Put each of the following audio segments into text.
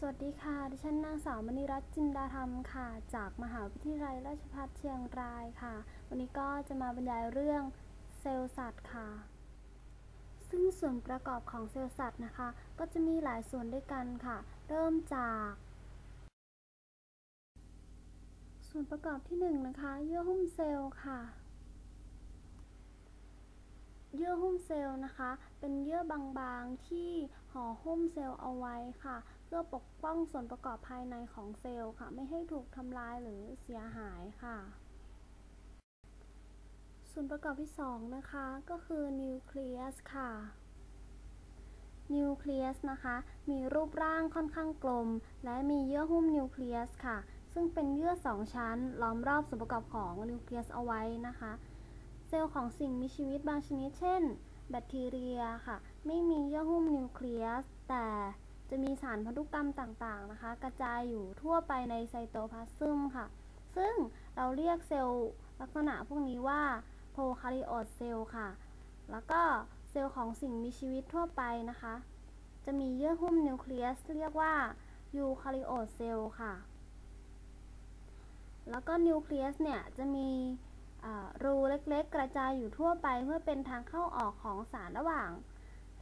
สวัสดีค่ะ ดิฉันนางสาวมณีรัตน์จินดาธรรมค่ะ จากมหาวิทยาลัยราชภัฏเชียงรายค่ะ วันนี้ก็จะมาบรรยายเรื่องเซลล์สัตว์ค่ะ ซึ่งส่วนประกอบของเซลล์สัตว์นะคะ ก็จะมีหลายส่วนด้วยกันค่ะ เริ่มจาก ส่วนประกอบที่หนึ่งนะคะเยื่อหุ้มเซลล์ค่ะ เยื่อหุ้มเซลล์นะคะ เป็นเยื่อบางๆที่ห่อหุ้มเซลล์เอาไว้ค่ะ เพื่อปกป้องส่วนประกอบภายในของเซลล์ค่ะ ไม่ให้ถูกทำลายหรือเสียหายค่ะส่วนประกอบที่ 2 นะคะ ก็คือนิวเคลียสค่ะ นิวเคลียสนะคะ มีรูปร่างค่อนข้างกลม และมีเยื่อหุ้มนิวเคลียสค่ะ ซึ่งเป็นเยื่อ 2 ชั้น ล้อมรอบส่วนประกอบของนิวเคลียสเอาไว้นะคะ เซลล์ของสิ่งมีชีวิตบางชนิด เช่น แบคทีเรียค่ะ ไม่มีเยื่อหุ้มนิวเคลียส แต่ จะมีสารพันธุกรรมต่างๆนะคะ กระจายอยู่ทั่วไปในไซโตพลาซึมค่ะ ซึ่งเราเรียกเซลล์ลักษณะพวกนี้ว่าโพคาริโอตเซลล์ค่ะ แล้วก็เซลล์ของสิ่งมีชีวิตทั่วไปนะคะ จะมีเยื่อหุ้มนิวเคลียสเรียกว่ายูคาริโอตเซลล์ค่ะ แล้วก็นิวเคลียสเนี่ยจะมีรูเล็กๆ กระจายอยู่ทั่วไปเพื่อเป็นทางเข้าออกของสารระหว่าง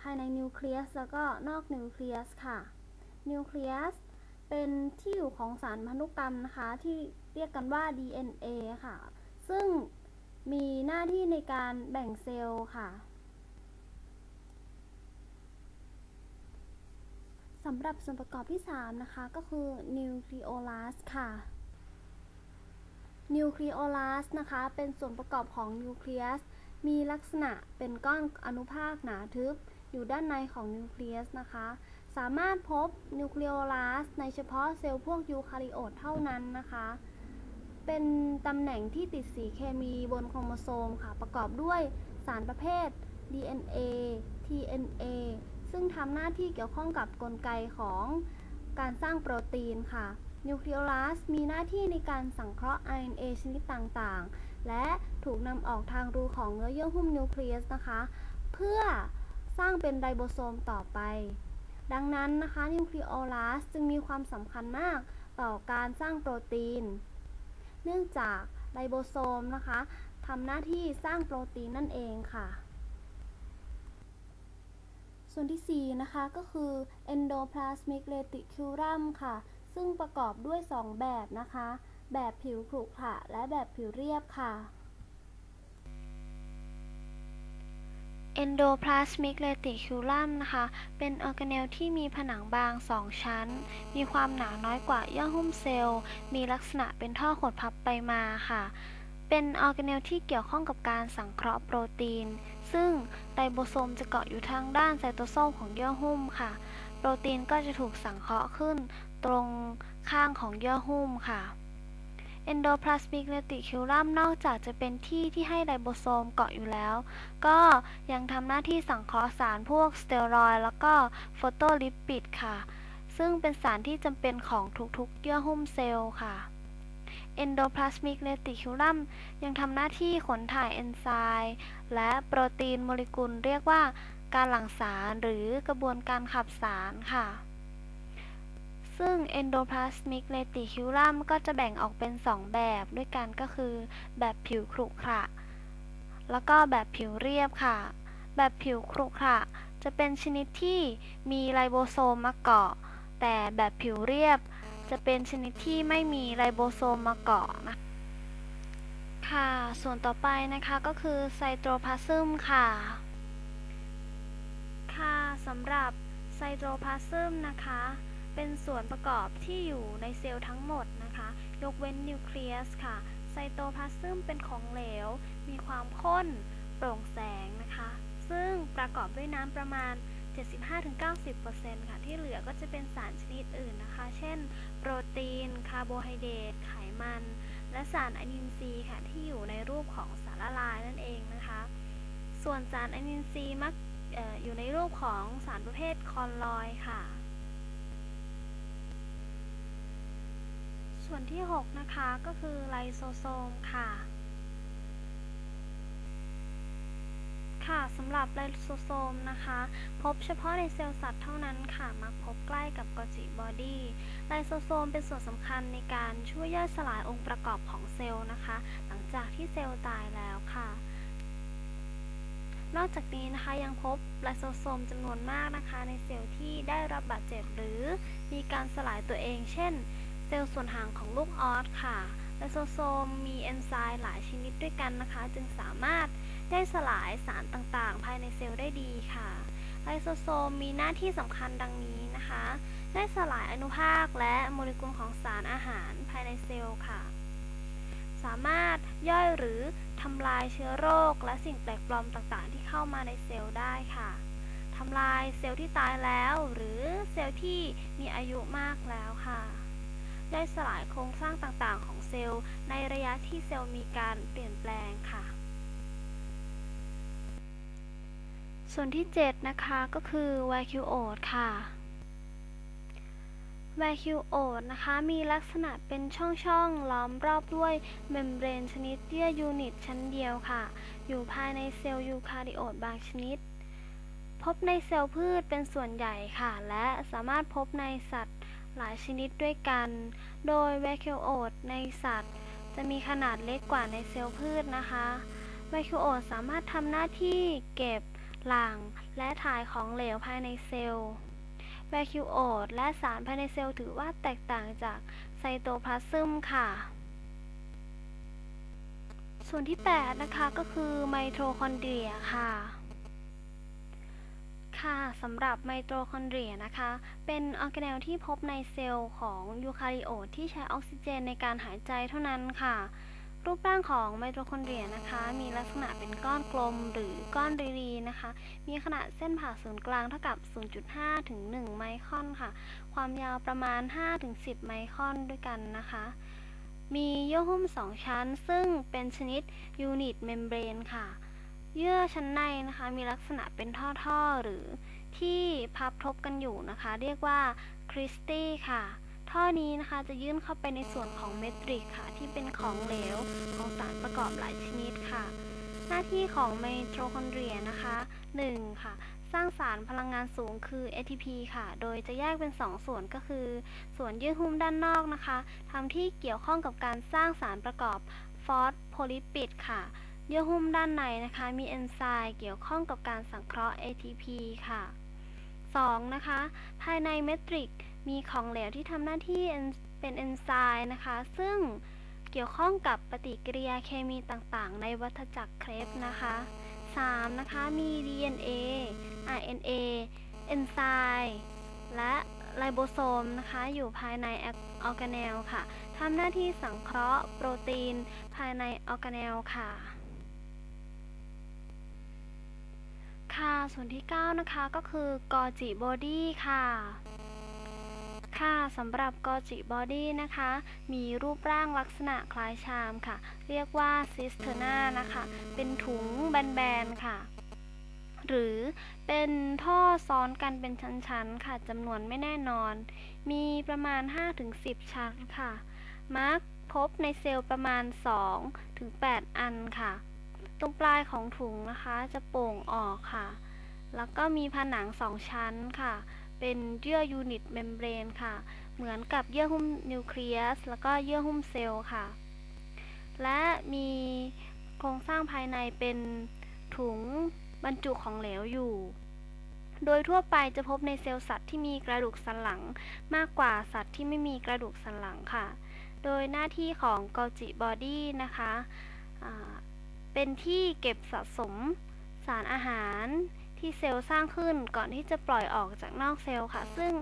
ภายในนิวเคลียสแล้วก็นอกนิวเคลียสค่ะ นิวเคลียสเป็นที่อยู่ของสารพันธุกรรมนะคะ ที่เรียกกันว่า DNA ค่ะ ซึ่งมีหน้าที่ในการแบ่งเซลล์ค่ะสำหรับส่วนประกอบที่ 3 นะคะก็คือนิวคลีโอลัสค่ะนิวคลีโอลัสนะคะ เป็นส่วนประกอบของนิวเคลียสมีลักษณะเป็นก้อนอนุภาคหนาทึบ อยู่ด้านในของนิวเคลียสนะคะ สามารถพบนิวเคลีโอลัสในเฉพาะเซลล์พวกยูคาริโอตเท่านั้นนะคะ เป็นตำแหน่งที่ติดสีเคมีบนโครโมโซมค่ะ ประกอบด้วยสารประเภท DNA TNA ซึ่งทำหน้าที่เกี่ยวข้องกับกลไกของการสร้างโปรตีนค่ะนิวเคลีโอลัสมีหน้าที่ในการสังเคราะห์ RNA ชนิดต่างๆ และถูกนำออกทางรูของเนื้อเยื่อหุ้มนิวเคลียสนะคะ เพื่อ สร้างเป็นไรโบโซมต่อไป ดังนั้นนะคะนิวคลีโอลัสจึงมีความสำคัญมากต่อการสร้างโปรตีน เนื่องจากไรโบโซมนะคะทำหน้าที่สร้างโปรตีนนั่นเองค่ะ ส่วนที่ 4 นะคะก็คือ endoplasmic reticulum ค่ะ ซึ่งประกอบด้วย 2 แบบนะคะ แบบผิวขรุขระและแบบผิวเรียบค่ะ Endoplasmic reticulum นะคะ เป็นออร์แกเนลที่มีผนังบาง 2 ชั้น มีความหนาน้อยกว่าเยื่อหุ้มเซลล์ มีลักษณะเป็นท่อขดพับไปมาค่ะ เป็นออร์แกเนลที่เกี่ยวข้องกับการสังเคราะห์โปรตีน ซึ่งไดโบโซมจะเกาะอยู่ทางด้านไซโตโซมของเยื่อหุ้มค่ะ โปรตีนก็จะถูกสังเคราะห์ขึ้นตรงข้างของเยื่อหุ้มค่ะ Endoplasmic reticulum นอกจากจะเป็นที่ที่ให้ไดโบโซมเกาะอยู่แล้ว ก็ยังทำหน้าที่สังเคราะห์สารพวกสเตียรอยแล้วก็โฟโตลิปิดค่ะ ซึ่งเป็นสารที่จำเป็นของทุกๆ เยื่อหุ้มเซลล์ค่ะ Endoplasmic reticulum ยังทำหน้าที่ขนถ่ายเอนไซม์และโปรตีนโมเลกุลเรียกว่าการหลั่งสารหรือกระบวนการขับสารค่ะ ซึ่ง endoplasmic reticulum ก็จะแบ่งออกเป็น 2 แบบด้วยกันก็คือ แบบผิวขรุขระแล้วก็แบบผิวเรียบค่ะ แบบผิวขรุขระจะเป็นชนิดที่มีไรโบโซมมาเกาะ แต่แบบผิวเรียบ จะเป็นชนิดที่ไม่มีไรโบโซมมาเกาะนะค่ะ ส่วนต่อไปนะคะก็คือไซโตพลาซึมค่ะ ค่ะสำหรับไซโตพลาซึมนะคะ เป็นส่วนประกอบที่อยู่ในเซลล์ทั้งหมดนะคะ ยกเว้นนิวเคลียสค่ะ ไซโตพลาซึมเป็นของเหลว มีความข้น โปร่งแสงนะคะ ซึ่งประกอบด้วยน้ำประมาณ 75-90%ค่ะ ที่เหลือก็จะเป็นสารชนิดอื่นนะคะ เช่น โปรตีน คาร์โบไฮเดรต ไขมัน และสารอนินทรีย์ค่ะ ที่อยู่ในรูปของสารละลายนั่นเองนะคะ ส่วนสารอนินทรีย์มักออยู่ในรูปของสารประเภทคอนลอยค่ะ ส่วนที่ 6 นะคะก็คือไลโซโซมค่ะ ค่ะสำหรับไลโซโซมนะคะ พบเฉพาะในเซลล์สัตว์เท่านั้นค่ะ มักพบใกล้กับกอจิบอดี้ไลโซโซมเป็นส่วนสำคัญในการช่วยย่อยสลายองค์ประกอบของเซลล์นะคะ หลังจากที่เซลล์ตายแล้วค่ะนอกจากนี้นะคะยังพบไลโซโซมจำนวนมากนะคะ ในเซลล์ที่ได้รับบาดเจ็บหรือมีการสลายตัวเอง เช่น เซลล์ส่วนหางของลูกออสค่ะไลโซโซมมีเอนไซม์หลายชนิดด้วยกันนะคะ จึงสามารถได้สลายสารต่างๆ ภายในเซลล์ได้ดีค่ะไลโซโซมมีหน้าที่สำคัญดังนี้นะคะ ได้สลายอนุภาคและโมเลกุลของสารอาหารภายในเซลล์ค่ะ สามารถย่อยหรือทำลายเชื้อโรค และสิ่งแปลกปลอมต่างๆ ที่เข้ามาในเซลล์ได้ค่ะทำลายเซลล์ที่ตายแล้ว หรือเซลล์ที่มีอายุมากแล้วค่ะ ได้สลายโครงสร้างต่างๆ ของเซลล์ ในระยะที่เซลล์มีการเปลี่ยนแปลงค่ะ ส่วนที่ 7 นะคะก็คือไวคิวโอดค่ะไวคิวโอดนะคะมีลักษณะเป็นช่องๆ ล้อมรอบด้วยเมมเบรนชนิดเยื่อยูนิตชั้นเดียวค่ะ อยู่ภายในเซลล์ยูคาริโอตบางชนิดพบในเซลล์พืชเป็นส่วนใหญ่ค่ะ และสามารถพบในสัตว์ หลายชนิดด้วยกัน โดยไวคิวโอดในสัตว์ จะมีขนาดเล็กกว่าในเซลล์พืชนะคะไวคิวโอดสามารถทำหน้าที่เก็บหลั่งและถ่ายของเหลวภายในเซลล์แวคิวโอดและสารภายในเซลล์ถือว่าแตกต่างจากไซโตพลาซึมค่ะ ส่วนที่ 8 นะคะก็คือไมโทคอนเดรียค่ะ ค่ะสำหรับไมโทคอนเดรียนะคะ เป็นออร์แกเนลที่พบในเซลล์ของยูคาริโอตที่ใช้ออกซิเจนในการหายใจเท่านั้นค่ะ รูปร่างของไมโทคอนเดรียนะคะ มีลักษณะเป็นก้อนกลมหรือก้อนรีๆนะคะ มีขนาดเส้นผ่าศูนย์กลางเท่ากับ 0.5 ถึง 1 ไมครอนค่ะ ความยาวประมาณ 5 ถึง 10 ไมครอนด้วยกันนะคะมีเยื่อหุ้ม 2 ชั้น ซึ่งเป็นชนิดยูนิตเมมเบรนค่ะ เยื่อชั้นในนะคะ มีลักษณะเป็นท่อๆ หรือที่พับทบกันอยู่นะคะ เรียกว่าคริสตี้ค่ะ ท่อนี้นะคะจะยื่นเข้าไปในส่วนของเมตริกค่ะ ที่เป็นของเหลวของสารประกอบหลายชนิดค่ะ หน้าที่ของไมโทคอนเดรียนะคะ 1. ค่ะสร้างสารพลังงานสูงคือ ATP ค่ะ โดยจะแยกเป็น 2 ส่วนก็คือ ส่วนยื่อหุ้มด้านนอกนะคะ ทำที่เกี่ยวข้องกับการสร้างสารประกอบฟอสโพลิปิดค่ะ เยื่อหุ้มด้านในนะคะ มีเอนไซม์เกี่ยวข้องกับการสังเคราะห์ ATP ค่ะ 2. นะคะ ภายในเมตริกมีของเหลวที่ทำหน้าที่เป็นเอนไซม์นะคะ ซึ่งเกี่ยวข้องกับปฏิกิริยาเคมีต่างๆ ในวัฏจักรเครปนะคะ 3. นะคะ มี DNA RNA เอนไซม์และไลโบโซมนะคะ อยู่ภายในออร์แกเนลค่ะทำหน้าที่สังเคราะห์โปรตีนภายในออร์แกเนลค่ะ ค่ะ ส่วนที่ 9 นะคะก็คือกอจิบอดี้ค่ะ ค่ะสำหรับกอจิบอดี้นะคะ มีรูปร่างลักษณะคล้ายชามค่ะ เรียกว่าซิสเทอร์นานะคะ เป็นถุงแบนๆค่ะ หรือเป็นท่อซ้อนกันเป็นชั้นๆ ค่ะจำนวนไม่แน่นอน มีประมาณ 5-10 ชั้นค่ะ มักพบในเซลล์ประมาณ 2-8 อันค่ะ ตรงปลายของถุงนะคะจะโป่งออกค่ะ แล้วก็มีผนังสองชั้นค่ะ เป็นเยื่อยูนิตเมมเบรนค่ะ เหมือนกับเยื่อหุ้มนิวเคลียส แล้วก็เยื่อหุ้มเซลล์ค่ะ และมีโครงสร้างภายในเป็นถุงบรรจุของเหลวอยู่ โดยทั่วไปจะพบในเซลล์สัตว์ที่มีกระดูกสันหลังมากกว่าสัตว์ที่ไม่มีกระดูกสันหลังค่ะ โดยหน้าที่ของกอจิบอดี้นะคะ เป็นที่เก็บสะสมสารอาหาร ที่เซลล์สร้างขึ้นก่อนที่จะปล่อยออกจากนอกเซลล์ค่ะ ซึ่ง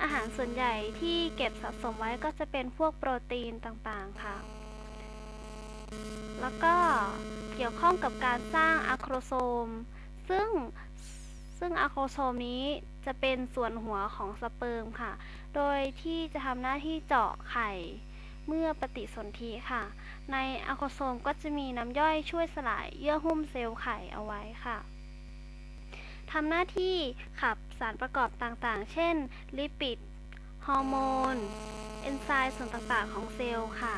อาหารส่วนใหญ่ที่เก็บสะสมไว้ก็จะเป็นพวกโปรตีนต่างๆค่ะ แล้วก็เกี่ยวข้องกับการสร้างอะโครโซม ซึ่งซึ่งอะโครโซมนี้จะเป็นส่วนหัวของสเปิร์มค่ะ โดยที่จะทำหน้าที่เจาะไข่เมื่อปฏิสนธิค่ะ ในอะโครโซมก็จะมีน้ำย่อยช่วยสลายเยื่อหุ้มเซลล์ไข่เอาไว้ค่ะ ทำหน้าที่ขับสารประกอบต่างๆ เช่น ลิปิด ฮอร์โมน เอนไซม์ส่วนต่างๆ ของเซลล์ค่ะ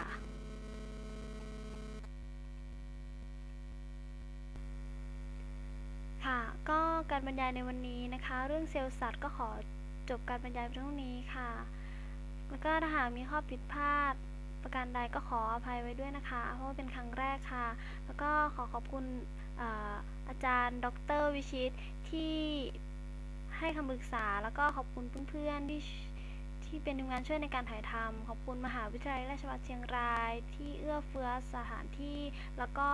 ค่ะ ก็การบรรยายในวันนี้นะคะ เรื่องเซลล์สัตว์ก็ขอจบการบรรยายเพียงนี้ค่ะ แล้วก็ถ้าหากมีข้อผิดพลาดประการใดก็ขออภัยไว้ด้วยนะคะ เพราะว่าเป็นครั้งแรกค่ะ แล้วก็ขอขอบคุณ อาจารย์ ดร วิชิต ที่ให้คำปรึกษา แล้วก็ขอบคุณเพื่อนๆที่ที่เป็นทีมงานช่วยในการถ่ายทำขอบคุณมหาวิทยาลัยราชภัฏเชียงราย ที่เอื้อเฟื้อสถานที่ แล้วก็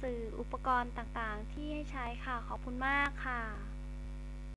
สื่ออุปกรณ์ต่างๆ ที่ให้ใช้ค่ะ ขอบคุณมากค่ะ